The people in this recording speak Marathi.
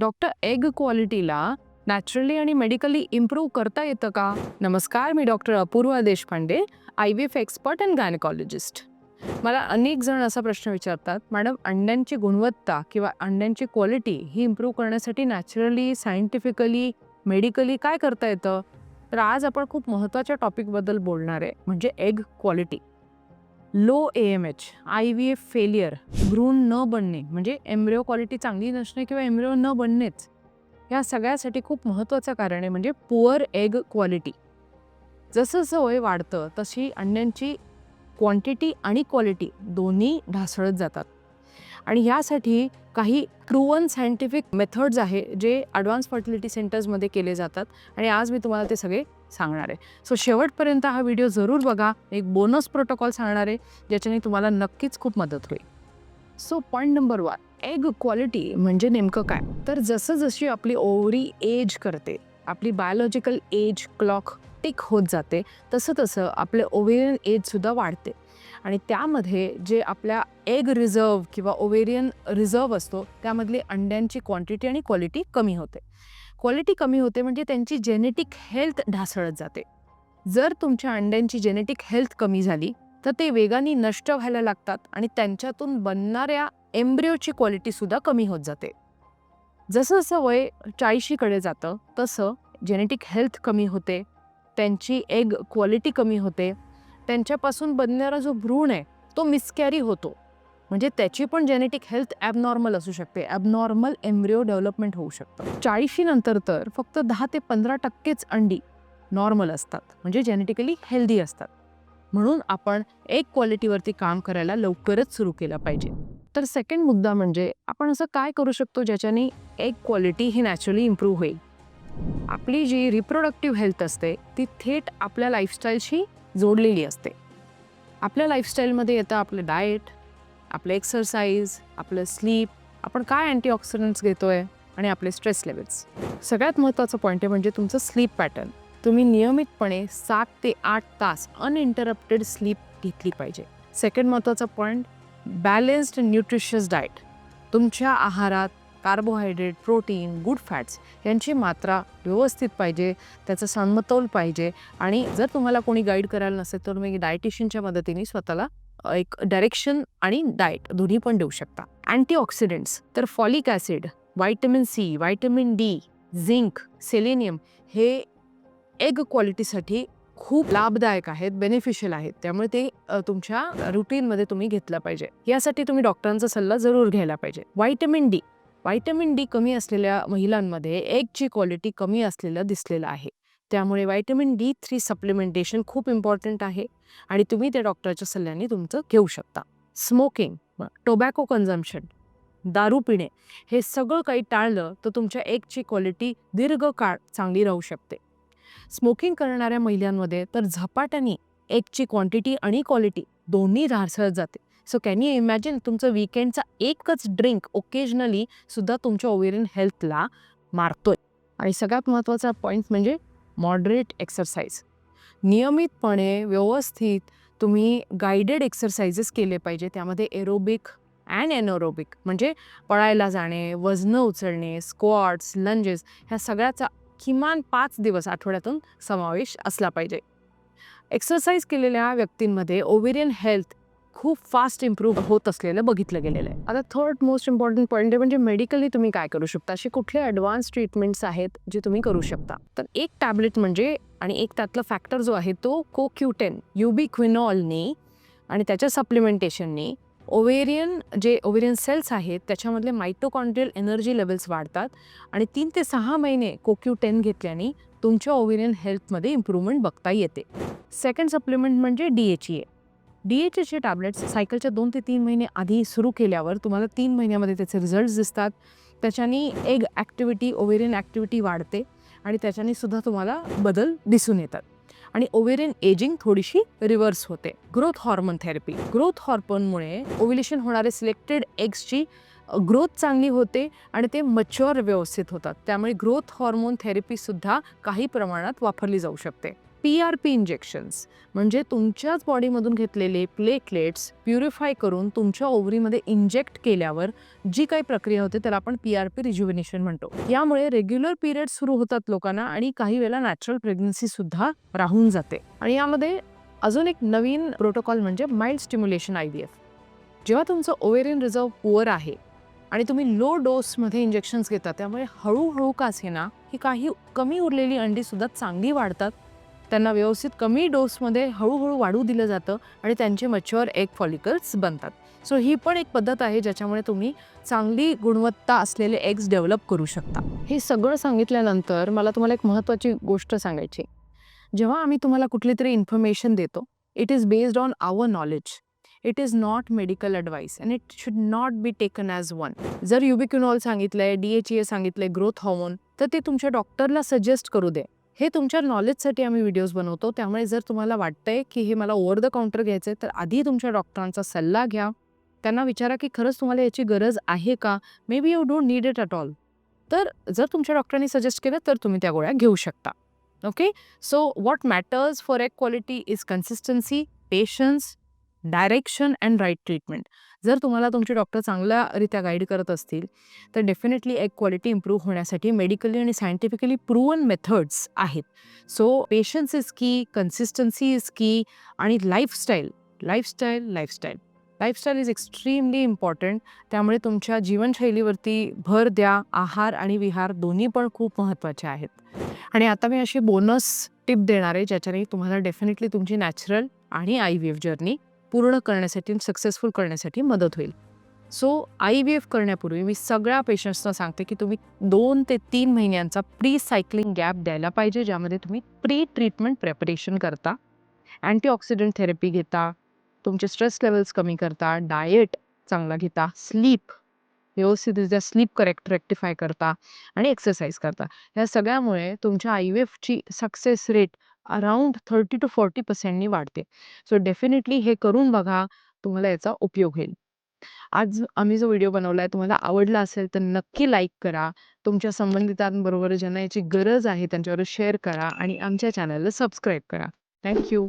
डॉक्टर एग क्वालिटीला नॅचरली आणि मेडिकली इम्प्रूव्ह करता येतं का? नमस्कार मी doctor Apurva Deshpande I V F expert and gynaecologist. मला अनेक जण असा प्रश्न विचारतात मॅडम अंड्यांची गुणवत्ता किंवा अंड्यांची क्वालिटी ही इम्प्रूव्ह करण्यासाठी नॅचरली सायंटिफिकली मेडिकली काय करता येतं? तर आज आपण खूप महत्त्वाच्या टॉपिकबद्दल बोलणार आहे म्हणजे egg quality. Low A M H I V F failure भ्रूण न बनणे म्हणजे एम्ब्रिओ क्वालिटी चांगली नसणे किंवा एम्ब्रिओ न बनणेच या सगळ्यासाठी खूप महत्त्वाचं कारण आहे म्हणजे पुअर एग क्वालिटी जसं जसं वय वाढतं तशी अंड्यांची क्वांटिटी आणि क्वालिटी दोन्ही ढासळत जातात. आणि ह्यासाठी काही प्रूवन सायंटिफिक मेथड्स आहे जे ॲडव्हान्स फर्टिलिटी सेंटर्समध्ये केले जातात. आणि आज मी तुम्हाला ते सगळे सांगणार आहे. सो शेवटपर्यंत हा व्हिडिओ जरूर बघा. एक बोनस प्रोटोकॉल सांगणार आहे ज्याच्याने तुम्हाला नक्कीच खूप मदत होईल. So point number one egg quality म्हणजे नेमकं काय? तर जसं जशी आपली ओव्हरी एज करते आपली बायोलॉजिकल एज क्लॉक टिक होत जाते तसं तसं आपले ओव्हेरियन एजसुद्धा वाढते. आणि त्यामध्ये जे आपल्या एग रिझर्व किंवा ओवेरियन रिझर्व असतो त्यामधली अंड्यांची क्वांटिटी आणि क्वालिटी कमी होते. क्वालिटी कमी होते म्हणजे त्यांची जेनेटिक हेल्थ ढासळत जाते. जर तुमच्या अंड्यांची जेनेटिक हेल्थ कमी झाली तर ते वेगाने नष्ट व्हायला लागतात आणि त्यांच्यातून बनणाऱ्या एम्ब्रिओची क्वालिटीसुद्धा कमी होत जाते. जसं जसं वय चाळीशीकडे जातं तसं जेनेटिक हेल्थ कमी होते त्यांची एग क्वालिटी कमी होते त्यांच्यापासून बनणारा जो भ्रूण आहे तो मिसकॅरी होतो. म्हणजे त्याची पण जेनेटिक हेल्थ ॲबनॉर्मल असू शकते. ॲबनॉर्मल एम्ब्रिओ डेव्हलपमेंट होऊ शकतं. चाळीशीनंतर तर फक्त दहा ते पंधरा टक्केच अंडी नॉर्मल असतात. म्हणजे जेनेटिकली हेल्दी असतात. म्हणून आपण एक क्वालिटीवरती काम करायला लवकरच सुरू केलं पाहिजे. तर सेकंड मुद्दा म्हणजे आपण असं काय करू शकतो ज्याच्याने एक क्वालिटी ही नॅचरली इम्प्रूव्ह होईल? आपली जी रिप्रोडक्टिव्ह हेल्थ असते ती थेट आपल्या लाईफस्टाईलशी जोडलेली असते. आपल्या लाईफस्टाईलमध्ये येतं आपलं डाएट आपलं एक्सरसाइज आपलं स्लीप आपण काय अँटीऑक्सिडंट्स घेतो आहे आणि आपले स्ट्रेस लेवल्स सगळ्यात महत्त्वाचं पॉईंट आहे म्हणजे तुमचं स्लीप पॅटर्न तुम्ही नियमितपणे सात ते आठ तास अनइंटरप्टेड स्लीप घेतली पाहिजे. सेकंड महत्त्वाचा पॉईंट बॅलेन्स्ड न्यूट्रिशियस डाएट तुमच्या आहारात कार्बोहायड्रेट प्रोटीन गुड फॅट्स यांची मात्रा व्यवस्थित पाहिजे त्याचं समतोल पाहिजे आणि जर तुम्हाला कोणी गाईड करायला नसेल तर तुम्ही डायटिशियनच्या मदतीने स्वतःला एक डायरेक्शन आणि डाएट दोन्ही पण देऊ शकता. अँटीऑक्सिडंट्स तर folic acid vitamin C vitamin D zinc selenium हे एग क्वालिटीसाठी खूप लाभदायक आहेत बेनिफिशियल आहेत. त्यामुळे ते तुमच्या रुटीनमध्ये तुम्ही घेतलं पाहिजे. यासाठी तुम्ही डॉक्टरांचा सल्ला जरूर घ्यायला पाहिजे. व्हायटमिन डी व्हायटमिन डी कमी असलेल्या महिलांमध्ये एगची क्वालिटी कमी असलेलं दिसलेलं आहे. त्यामुळे व्हायटमिन डी थ्री सप्लिमेंटेशन खूप इम्पॉर्टंट आहे आणि तुम्ही त्या डॉक्टरच्या सल्ल्याने तुमचं घेऊ शकता. स्मोकिंग टोबॅको कन्झम्पशन दारू पिणे हे सगळं काही टाळलं तर तुमच्या एगची क्वालिटी दीर्घकाळ चांगली राहू शकते. स्मोकिंग करणाऱ्या महिलांमध्ये तर झपाट्याने एगची क्वांटिटी आणि क्वालिटी दोन्ही ढासळत जाते. सो कॅन यू इमॅजिन तुमचं विकेंडचा एकच ड्रिंक ओकेजनली सुद्धा तुमच्या ओवेरियन हेल्थला मारतोय? आणि सगळ्यात महत्त्वाचा पॉईंट म्हणजे मॉडरेट एक्सरसाइज नियमितपणे व्यवस्थित तुम्ही गायडेड एक्सरसाइजेस केले पाहिजे. त्यामध्ये एरोबिक अँड एनोरोबिक म्हणजे पळायला जाणे वजनं उचलणे स्क्वॉट्स लंजेस ह्या सगळ्याचा किमान पाच दिवस आठवड्यातून समावेश असला पाहिजे. एक्सरसाइज केलेल्या व्यक्तींमध्ये ओव्हेरियन हेल्थ खूप फास्ट इम्प्रूव्ह होत असलेलं बघितलं गेलेलं आहे. आता थर्ड मोस्ट इम्पॉर्टंट पॉईंट आहे म्हणजे मेडिकली तुम्ही काय करू शकता? असे कुठले ॲडव्हान्स ट्रीटमेंट्स आहेत जे तुम्ही करू शकता? तर एक टॅबलेट म्हणजे आणि एक त्यातला फॅक्टर जो आहे तो कोक्युटेन युबिक्विनॉलने आणि त्याच्या सप्लिमेंटेशनने ओवेरियन जे ओवेरियन सेल्स आहेत त्याच्यामधले मायटोकॉन्ड्रियल एनर्जी लेवल्स वाढतात आणि तीन ते सहा महिने कोक्यू टेन घेतल्याने तुमच्या ओवेरियन हेल्थमध्ये इम्प्रूव्हमेंट बघता येते. सेकंड सप्लिमेंट म्हणजे D H E A D H एचे tablets सायकलच्या दोन ते तीन महिने आधी सुरू केल्यावर तुम्हाला तीन महिन्यामध्ये त्याचे रिझल्ट्स दिसतात. त्याच्याने एग ॲक्टिव्हिटी ओव्हेरियन ॲक्टिव्हिटी वाढते आणि त्याच्याने सुद्धा तुम्हाला बदल दिसून येतात. आणि ओव्हेरियन एजिंग थोडीशी रिव्हर्स होते. ग्रोथ हॉर्मोन थेरपी ग्रोथ हॉर्मोनमुळे ओव्हिलेशन होणारे सिलेक्टेड एग्सची ग्रोथ चांगली होते आणि ते मच्युअर व्यवस्थित होतात. त्यामुळे ग्रोथ हॉर्मोन थेरपीसुद्धा काही प्रमाणात वापरली जाऊ शकते. पी आर पी इंजेक्शन्स म्हणजे तुमच्याच बॉडीमधून घेतलेले प्लेटलेट्स प्युरिफाय करून तुमच्या ओव्हरीमध्ये इंजेक्ट केल्यावर जी काही प्रक्रिया होते त्याला आपण पी आर पी रिज्युविनेशन म्हणतो. यामुळे रेग्युलर पिरियड सुरू होतात लोकांना आणि काही वेळेला नॅचरल प्रेग्नन्सी सुद्धा राहून जाते. आणि यामध्ये अजून एक नवीन प्रोटोकॉल म्हणजे mild stimulation I V F जेव्हा तुमचं ओवेरियन रिझर्व पुअर आहे आणि तुम्ही लो डोसमध्ये इंजेक्शन्स घेता त्यामुळे हळूहळू का असेना ही काही कमी उरलेली अंडीसुद्धा चांगली वाढतात त्यांना व्यवस्थित कमी डोसमध्ये हळूहळू वाढू दिलं जातं आणि त्यांचे मच्युअर एग फॉलिकल्स बनतात. सो ही पण एक पद्धत आहे ज्याच्यामुळे तुम्ही चांगली गुणवत्ता असलेले एग्स डेव्हलप करू शकता. हे सगळं सांगितल्यानंतर मला तुम्हाला एक महत्त्वाची गोष्ट सांगायची जेव्हा आम्ही तुम्हाला कुठली तरी इन्फॉर्मेशन देतो it is based on our knowledge it is not medical advice and it should not be taken as one जर युबिक्युनॉल सांगितलं आहे डी एच ए सांगितलं आहे ग्रोथ हॉर्मोन तर ते तुमच्या डॉक्टरला सजेस्ट करू दे. हे तुमच्या नॉलेजसाठी आम्ही व्हिडिओज बनवतो. त्यामुळे जर तुम्हाला वाटतंय की हे मला ओव्हर द काउंटर घ्यायचं आहे तर आधी तुमच्या डॉक्टरांचा सल्ला घ्या. त्यांना विचारा की खरंच तुम्हाला याची गरज आहे का? Maybe you don't need it at all तर जर तुमच्या डॉक्टरांनी सजेस्ट केलं तर तुम्ही त्या गोळ्या घेऊ शकता. Okay so what matters for egg quality is consistency patience direction and right treatment. जर तुम्हाला तुमचे डॉक्टर चांगल्यारित्या गाईड करत असतील तर डेफिनेटली एक क्वालिटी इम्प्रूव्ह होण्यासाठी मेडिकली आणि सायंटिफिकली प्रूवन मेथड्स आहेत. So patience is key consistency is key आणि lifestyle lifestyle lifestyle. Lifestyle is extremely important. त्यामुळे तुमच्या जीवनशैलीवरती भर द्या आहार आणि विहार दोन्ही पण खूप महत्त्वाचे आहेत. आणि आता मी अशी बोनस टिप देणार आहे ज्याच्याने तुम्हाला डेफिनेटली तुमची नॅचरल आणि आय व्ही एफ जर्नी पूर्ण करण्यासाठी सक्सेसफुल करण्यासाठी मदत होईल. सो आय व्ही एफ करण्यापूर्वी मी सगळ्या पेशंट्सना सांगते की तुम्ही दोन ते तीन महिन्यांचा प्री सायक्लिंग गॅप द्यायला पाहिजे ज्यामध्ये तुम्ही प्री ट्रीटमेंट प्रेपरेशन करता. अँटीऑक्सिडंट थेरपी घेता तुमचे स्ट्रेस लेवल्स कमी करता डाएट चांगला घेता स्लीप व्यवस्थितरित्या स्लीप करेक्ट रेक्टिफाय करता आणि एक्सरसाइज करता. ह्या सगळ्यामुळे तुमच्या I V एफची success rate around thirty two forty पर्सेंटनी वाढते. सो डेफिनेटली हे करून बघा तुम्हाला याचा उपयोग होईल. आज आम्ही जो व्हिडिओ बनवला आहे तुम्हाला आवडला असेल तर नक्की लाईक करा. तुमच्या संबंधितांबरोबर ज्यांना याची गरज आहे त्यांच्यावर शेअर करा आणि आमच्या चॅनलला सबस्क्राईब करा. थँक्यू